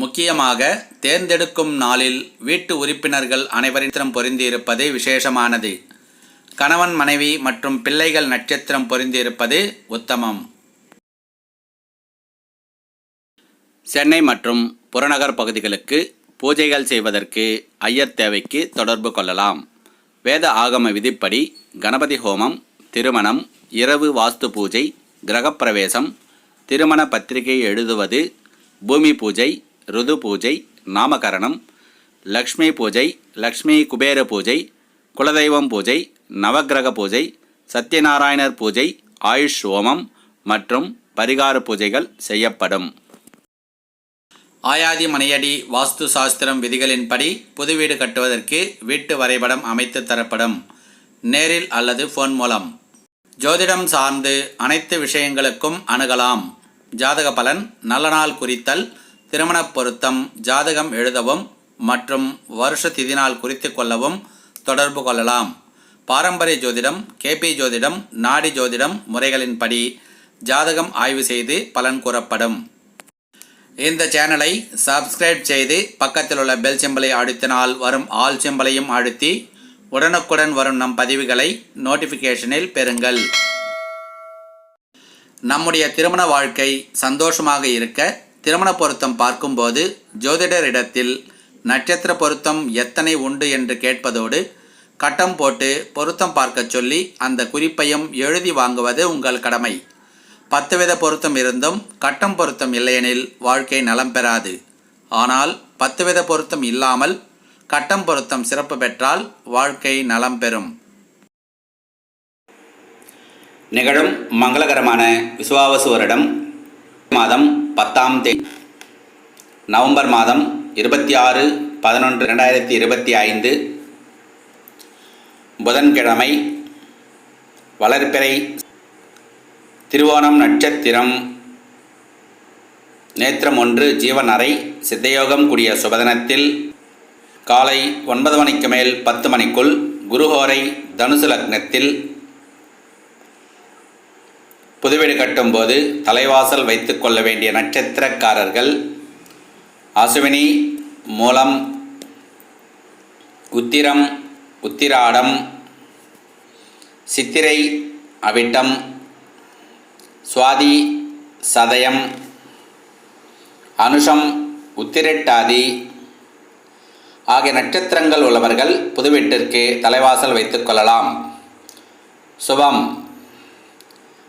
முக்கியமாக தேர்ந்தெடுக்கும் நாளில் வீட்டு உறுப்பினர்கள் அனைவரிடம் பொருந்தியிருப்பது விசேஷமானது. கணவன் மனைவி மற்றும் பிள்ளைகள் நட்சத்திரம் பொருந்தியிருப்பது உத்தமம். சென்னை மற்றும் புறநகர் பகுதிகளுக்கு பூஜைகள் செய்வதற்கு ஐயர் தேவைக்கு தொடர்பு கொள்ளலாம். வேத ஆகம விதிப்படி கணபதி ஹோமம் திருமணம் இரவு வாஸ்து பூஜை கிரகப்பிரவேசம் திருமண பத்திரிகை எழுதுவது பூமி பூஜை ருது பூஜை நாமகரணம் லக்ஷ்மி பூஜை லக்ஷ்மி குபேர பூஜை குலதெய்வம் பூஜை நவக்கிரக பூஜை சத்யநாராயணர் பூஜை ஆயுஷ் ஹோமம் மற்றும் பரிகார பூஜைகள் செய்யப்படும். ஆயாதி மனையடி வாஸ்து சாஸ்திரம் விதிகளின்படி புது வீடு கட்டுவதற்கு வீட்டு வரைபடம் அமைத்து தரப்படும். நேரில் அல்லது ஃபோன் மூலம். ஜோதிடம் சார்ந்து அனைத்து விஷயங்களுக்கும் அணுகலாம். ஜாதக பலன் நல்ல நாள் குறித்தல் திருமணப் பொருத்தம் ஜாதகம் எழுதவும் மற்றும் வருஷ திதி நாள் குறித்து கொள்ளவும் தொடர்பு கொள்ளலாம். பாரம்பரிய ஜோதிடம் கேபி ஜோதிடம் நாடி ஜோதிடம் முறைகளின்படி ஜாதகம் ஆய்வு செய்து பலன் கூறப்படும். இந்த சேனலை சப்ஸ்கிரைப் செய்து பக்கத்தில் உள்ள பெல் சிம்பலை அழுத்தினால் வரும் ஆல் சிம்பலையும் அழுத்தி உடனுக்குடன் வரும் நம் பதிவுகளை நோட்டிஃபிகேஷனில் பெறுங்கள். நம்முடைய திருமண வாழ்க்கை சந்தோஷமாக இருக்க திருமண பொருத்தம் பார்க்கும்போது ஜோதிடரிடத்தில் நட்சத்திர பொருத்தம் எத்தனை உண்டு என்று கேட்பதோடு கட்டம் போட்டு பொருத்தம் பார்க்கச் சொல்லி அந்த குறிப்பையும் எழுதி வாங்குவது உங்கள் கடமை. பத்து வித பொருத்தம் இருந்தும் கட்டம் பொருத்தம் இல்லையெனில் வாழ்க்கை நலம் பெறாது. ஆனால் பத்து வித பொருத்தம் இல்லாமல் கட்டம் பொருத்தம் சிறப்பு பெற்றால் வாழ்க்கை நலம் பெறும். நிகழும் மங்களகரமான விசுவாவசு வருடம் மாதம் பத்தாம் தேதி நவம்பர் மாதம் இருபத்தி ஆறு பதினொன்று ரெண்டாயிரத்தி இருபத்தி ஐந்து. புதன்கிழமை வளர்பிறை திருவோணம் நட்சத்திரம். நேத்திரம் ஒன்று ஜீவன் அறை சித்தயோகம் கூடிய சுபதனத்தில் காலை ஒன்பது மணிக்கு மேல் பத்து மணிக்குள் குருஹோரை தனுசு லக்னத்தில் புதுவீடு கட்டும்போது தலைவாசல் வைத்துக் கொள்ள வேண்டிய நட்சத்திரக்காரர்கள் அசுவினி மூலம் உத்திரம் உத்திராடம் சித்திரை அவிட்டம் சுவாதி சதயம் அனுஷம் உத்திரட்டாதி ஆகிய நட்சத்திரங்கள் உள்ளவர்கள் புதுவீட்டிற்கு தலைவாசல் வைத்துக் கொள்ளலாம். சுபம்.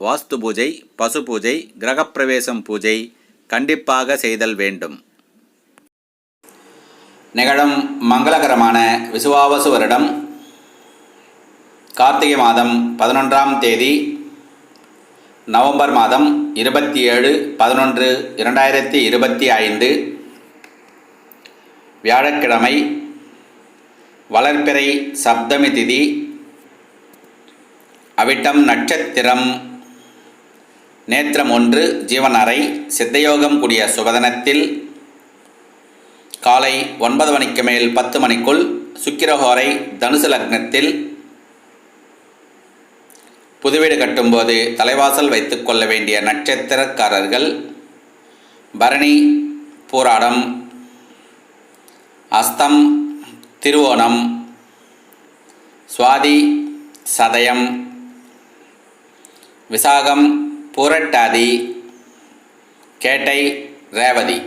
வாஸ்து பூஜை பசு பூஜை கிரகப்பிரவேசம் பூஜை கண்டிப்பாக செய்தல் வேண்டும். நிகழும் மங்களகரமான விசுவாவசு வருடம் கார்த்திகை மாதம் பதினொன்றாம் தேதி நவம்பர் மாதம் இருபத்தி ஏழு பதினொன்று இரண்டாயிரத்தி இருபத்தி ஐந்து வியாழக்கிழமை வளர்ப்பிறை சப்தமி திதி அவிட்டம் நட்சத்திரம் நேத்திரம் ஒன்று ஜீவன் அறை சித்தயோகம் கூடிய சுபதனத்தில் காலை ஒன்பது மணிக்கு மேல் பத்து மணிக்குள் சுக்கிரஹோரை தனுசு லக்னத்தில் புதுவீடு கட்டும்போது தலைவாசல் வைத்துக் கொள்ள வேண்டிய நட்சத்திரக்காரர்கள் பரணி பூராடம் அஸ்தம் திருவோணம் சுவாதி சதயம் விசாகம் புரட்டாதி கேட்டை ரேவதி.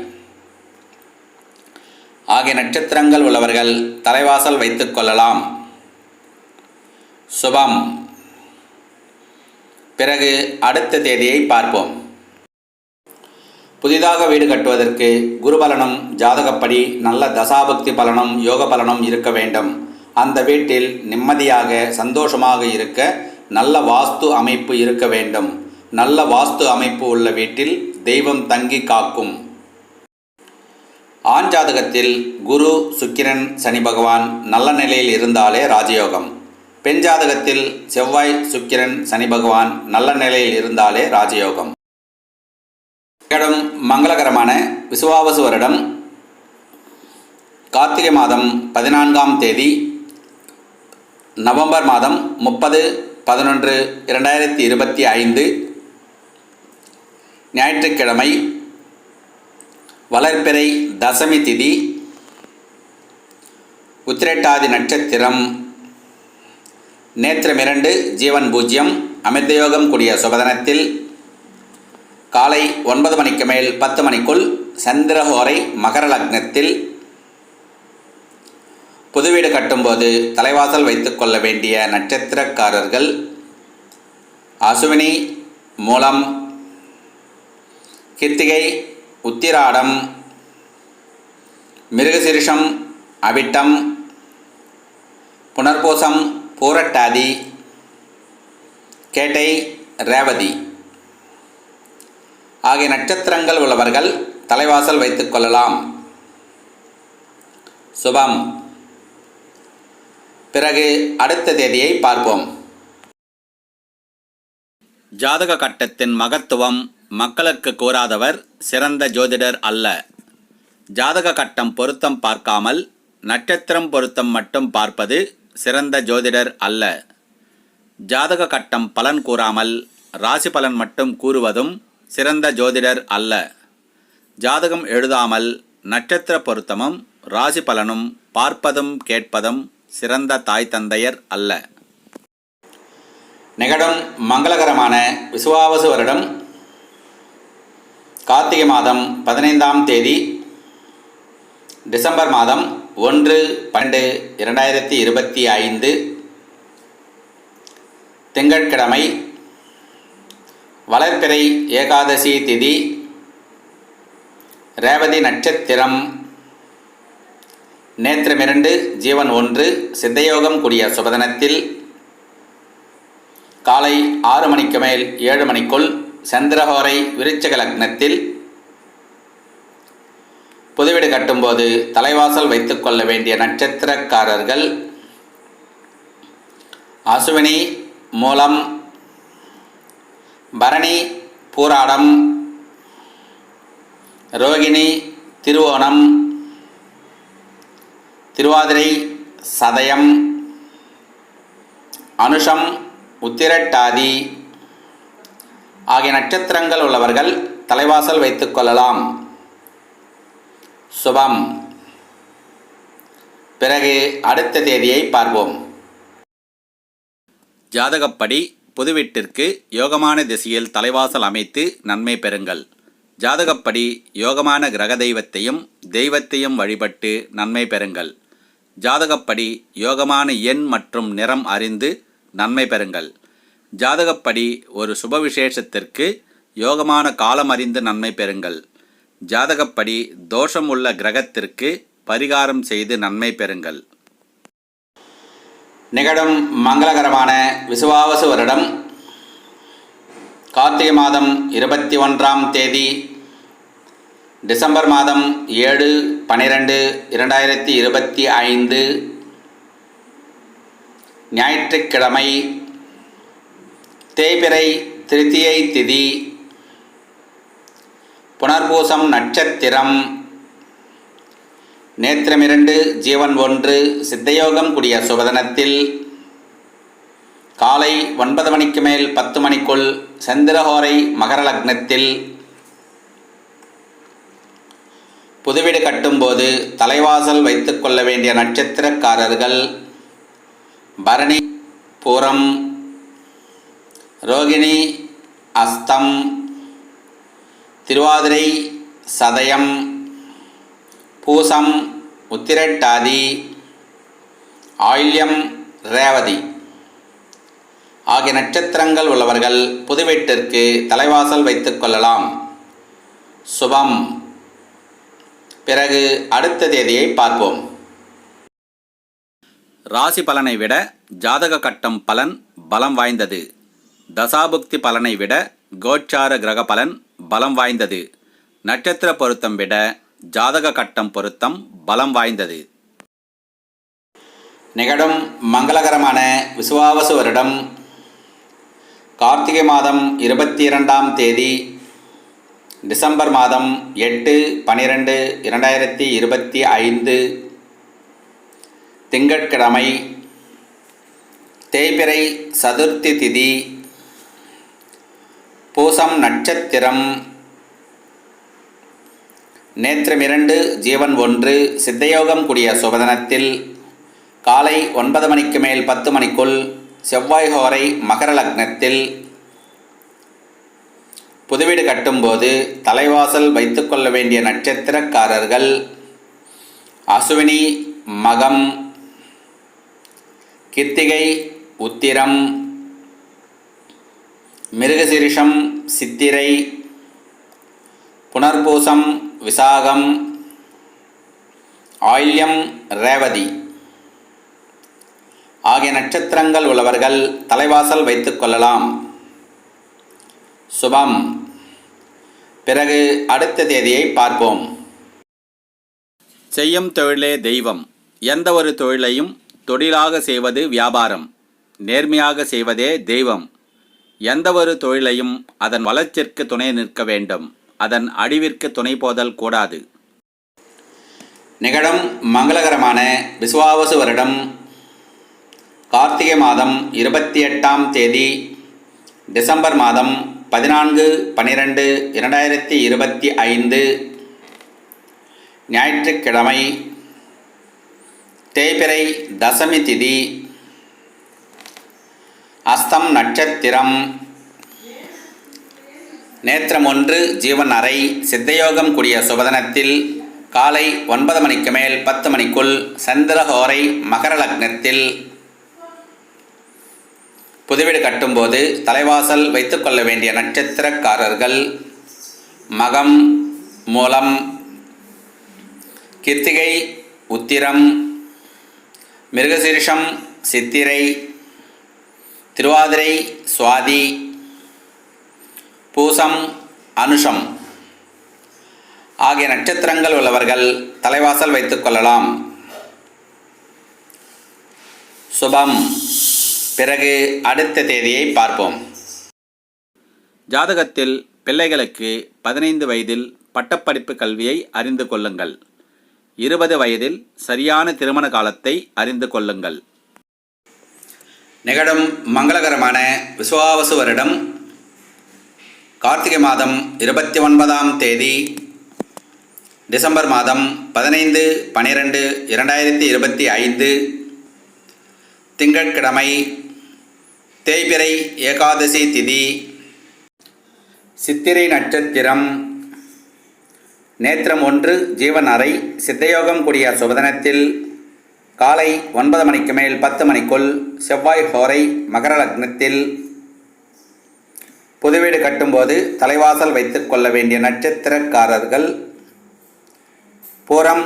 ஆகிய நட்சத்திரங்கள் உள்ளவர்கள் தலைவாசல் வைத்துக் கொள்ளலாம். சுபம். பிறகு அடுத்த தேதியை பார்ப்போம். புதிதாக வீடு கட்டுவதற்கு குருபலனும் ஜாதகப்படி நல்ல தசாபக்தி பலனும் யோக பலனும் இருக்க வேண்டும். அந்த வீட்டில் நிம்மதியாக சந்தோஷமாக இருக்க நல்ல வாஸ்து அமைப்பு இருக்க வேண்டும். நல்ல வாஸ்து அமைப்பு உள்ள வீட்டில் தெய்வம் தங்கி காக்கும். ஆண் ஜாதகத்தில் குரு சுக்கிரன் சனி பகவான் நல்ல நிலையில் இருந்தாலே ராஜயோகம். பெண் ஜாதகத்தில் செவ்வாய் சுக்கிரன் சனி பகவான் நல்ல நிலையில் இருந்தாலே ராஜயோகம். இடம் மங்களகரமான விசுவாவசு வருடம். கார்த்திகை மாதம் பதினான்காம் தேதி நவம்பர் மாதம் முப்பது பதினொன்று இரண்டாயிரத்தி இருபத்தி ஐந்து ஞாயிற்றுக்கிழமை வளர்ப்பிறை தசமி திதி உத்திரட்டாதி நட்சத்திரம். நேத்திரம் இரண்டு ஜீவன் பூஜ்யம் அமிர்தயோகம் கூடிய சுபதனத்தில் காலை ஒன்பது மணிக்கு மேல் பத்து மணிக்குள் சந்திரஹோரை மகர லக்னத்தில் புதுவீடு கட்டும்போது தலைவாசல் வைத்துக் கொள்ள வேண்டிய நட்சத்திரக்காரர்கள் அசுவினி மூலம் கிருத்திகை உத்திராடம் மிருகசிரிஷம் அவிட்டம் புனர்பூசம் பூரட்டாதி கேட்டை ரேவதி. ஆகிய நட்சத்திரங்கள் உள்ளவர்கள் தலைவாசல் வைத்துக் கொள்ளலாம். சுபம். பிறகு அடுத்த தேதியை பார்ப்போம். ஜாதக கட்டத்தின் மகத்துவம் மக்களுக்கு கூறாதவர் சிறந்த ஜோதிடர் அல்ல. ஜாதக கட்டம் பொருத்தம் பார்க்காமல் நட்சத்திரம் பொருத்தம் மட்டும் பார்ப்பது சிறந்த ஜோதிடர் அல்ல. ஜாதக கட்டம் பலன் கூறாமல் ராசி பலன் மட்டும் கூறுவதும் சிறந்த ஜோதிடர் அல்ல. ஜாதகம் எழுதாமல் நட்சத்திர பொருத்தமும் ராசி பலனும் பார்ப்பதும் கேட்பதும் சிறந்த தாய் தந்தையர் அல்ல. நிகழும் மங்களகரமான விசுவாவசு வருடம் கார்த்திகை மாதம் பதினைந்தாம் தேதி டிசம்பர் மாதம் ஒன்று பன்னெண்டு இரண்டாயிரத்தி இருபத்தி ஐந்து திங்கட்கிழமை வளர்ப்பிறை ஏகாதசி திதி ரேவதி நட்சத்திரம் நேத்திரம் இரண்டு ஜீவன் ஒன்று சித்தயோகம் கூடிய சுபதனத்தில் காலை ஆறு மணிக்கு மேல் ஏழு மணிக்குள் சந்திரஹோரை விருச்சக லக்னத்தில் புதுவீடு கட்டும்போது தலைவாசல் வைத்துக் கொள்ள வேண்டிய நட்சத்திரக்காரர்கள் அசுவினி மூலம் பரணி பூராடம் ரோகிணி திருவோணம் திருவாதிரை சதயம் அனுஷம் உத்திரட்டாதி ஆகிய நட்சத்திரங்கள் உள்ளவர்கள் தலைவாசல் வைத்துக் கொள்ளலாம். சுபம். பிறகு அடுத்த தேதியை பார்ப்போம். ஜாதகப்படி புதுவீட்டிற்கு யோகமான திசையில் தலைவாசல் அமைத்து நன்மை பெறுங்கள். ஜாதகப்படி யோகமான கிரக தெய்வத்தையும் தெய்வத்தையும் வழிபட்டு நன்மை பெறுங்கள். ஜாதகப்படி யோகமான எண் மற்றும் நிறம் அறிந்து நன்மை பெறுங்கள். ஜாதகப்படி ஒரு சுப விசேஷத்திற்கு யோகமான காலம் அறிந்து நன்மை பெறுங்கள். ஜாதகப்படி தோஷம் உள்ள கிரகத்திற்கு பரிகாரம் செய்து நன்மை பெறுங்கள். நிகழும் மங்களகரமான விசுவாவசு வருடம் கார்த்திகை மாதம் இருபத்தி ஒன்றாம் தேதி டிசம்பர் மாதம் ஏழு பனிரெண்டு இரண்டாயிரத்தி இருபத்தி ஐந்து ஞாயிற்றுக்கிழமை தேய்பிரை திருத்தியை திதி. புனர்பூசம் நட்சத்திரம். நேத்திரமிரண்டு ஜீவன் ஒன்று சித்தயோகம் கூடிய சுபதனத்தில். காலை ஒன்பது மணிக்கு மேல் பத்து மணிக்குள் சந்திரஹோரை மகர லக்னத்தில். புதுவீடு கட்டும்போது தலைவாசல் வைத்துக்கொள்ள வேண்டிய நட்சத்திரக்காரர்கள். பரணி பூரம் ரோகிணி அஸ்தம் திருவாதிரை சதயம் பூசம் உத்திரட்டாதி ஆயில்யம் ரேவதி. ஆகிய நட்சத்திரங்கள் உள்ளவர்கள் புதுவீட்டிற்கு தலைவாசல் வைத்துக் கொள்ளலாம். சுபம். பிறகு அடுத்த தேதியை பார்ப்போம். ராசி பலனை விட ஜாதக கட்டம் பலன் பலம் வாய்ந்தது. தசாபுக்தி பலனை விட கோச்சார கிரக பலன் பலம் வாய்ந்தது. நட்சத்திர பொருத்தம் விட ஜாதக கட்டம் பொருத்தம் பலம் வாய்ந்தது. நிகழும் மங்களகரமான விசுவாவசு வருடம் கார்த்திகை மாதம் இருபத்தி இரண்டாம் தேதி டிசம்பர் மாதம் எட்டு பனிரெண்டு இரண்டாயிரத்தி இருபத்தி ஐந்து. திங்கட்கிழமை தேய்பிறை சதுர்த்தி திதி பூசம் நட்சத்திரம். நேத்திரம் இரண்டு ஜீவன் ஒன்று சித்தயோகம் கூடிய சுபதனத்தில் காலை ஒன்பது மணிக்கு மேல் பத்து மணிக்குள் செவ்வாய் ஹோரை மகர லக்னத்தில் புதுவீடு கட்டும்போது தலைவாசல் வைத்துக்கொள்ள வேண்டிய நட்சத்திரக்காரர்கள் அசுவினி மகம் கித்திகை உத்திரம் மிருகசிரிஷம் சித்திரை புனர்பூசம் விசாகம் ஆயில்யம் ரேவதி. ஆகிய நட்சத்திரங்கள் உள்ளவர்கள் தலைவாசல் வைத்து கொள்ளலாம். சுபம். பிறகு அடுத்த தேதியை பார்ப்போம். செய்யும் தொழிலே தெய்வம். எந்த ஒரு தொழிலையும் தொழிலாக செய்வது வியாபாரம். நேர்மையாக செய்வதே தெய்வம். எந்த ஒரு தொழிலையும் அதன் வளர்ச்சிற்கு துணை நிற்க வேண்டும். அதன் அழிவிற்கு துணை போதல் கூடாது. நிகழும் மங்களகரமான விசுவாவசு வருடம் கார்த்திகை மாதம் இருபத்தி எட்டாம் தேதி டிசம்பர் மாதம் பதினான்கு பனிரெண்டு இரண்டாயிரத்தி இருபத்தி ஐந்து ஞாயிற்றுக்கிழமை தேய்பிறை தசமி திதி அஸ்தம் நட்சத்திரம். நேத்திரம் ஒன்று ஜீவன் அறை சித்தயோகம் கூடிய சுபதனத்தில் காலை ஒன்பது மணிக்கு மேல் பத்து மணிக்குள் சந்திரஹோரை மகர லக்னத்தில். புதுவீடு கட்டும்போது தலைவாசல் வைத்துக்கொள்ள வேண்டிய நட்சத்திரக்காரர்கள் மகம் மூலம் கிருத்திகை உத்திரம் மிருகசீரிஷம் சித்திரை திருவாதிரை சுவாதி பூசம் அனுஷம் ஆகிய நட்சத்திரங்கள் உள்ளவர்கள் தலைவாசல் வைத்துக் கொள்ளலாம். சுபம். பிறகு அடுத்த தேதியை பார்ப்போம். ஜாதகத்தில் பிள்ளைகளுக்கு பதினைந்து வயதில் பட்டப்படிப்பு கல்வியை அறிந்து கொள்ளுங்கள். இருபது வயதில் சரியான திருமண காலத்தை அறிந்து கொள்ளுங்கள். நிகழும் மங்களகரமான விசுவாவசு வருடம் கார்த்திகை மாதம் இருபத்தி ஒன்பதாம் தேதி டிசம்பர் மாதம் பதினைந்து பனிரெண்டு இரண்டாயிரத்தி இருபத்தி ஐந்து திங்கட்கிழமை தேய்பிறை ஏகாதசி திதி சித்திரை நட்சத்திரம் நேத்திரம் ஒன்று ஜீவன் அறை சித்தயோகம் கூடிய சுபதனத்தில் காலை ஒன்பது மணிக்கு மேல் பத்து மணிக்குள் செவ்வாய் ஹோரை மகர லக்னத்தில் புதுவீடு கட்டும்போது தலைவாசல் வைத்துக் கொள்ள வேண்டிய நட்சத்திரக்காரர்கள் பூரம்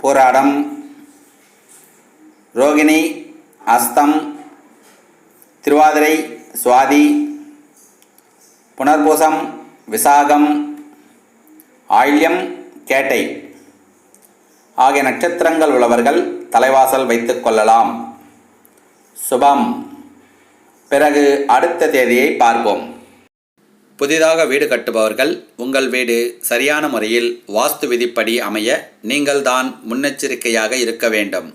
போராடம் ரோகிணி அஸ்தம் திருவாதிரை சுவாதி புனர்பூசம் விசாகம் ஆயில்யம் கேட்டை. ஆகிய நட்சத்திரங்கள் உள்ளவர்கள் தலைவாசல் வைத்துக் கொள்ளலாம். சுபம். பிறகு அடுத்த தேதியை பார்ப்போம். புதிதாக வீடு கட்டுபவர்கள் உங்கள் வீடு சரியான முறையில் வாஸ்து விதிப்படி அமைய நீங்கள்தான் முன்னெச்சரிக்கையாக இருக்க வேண்டும்.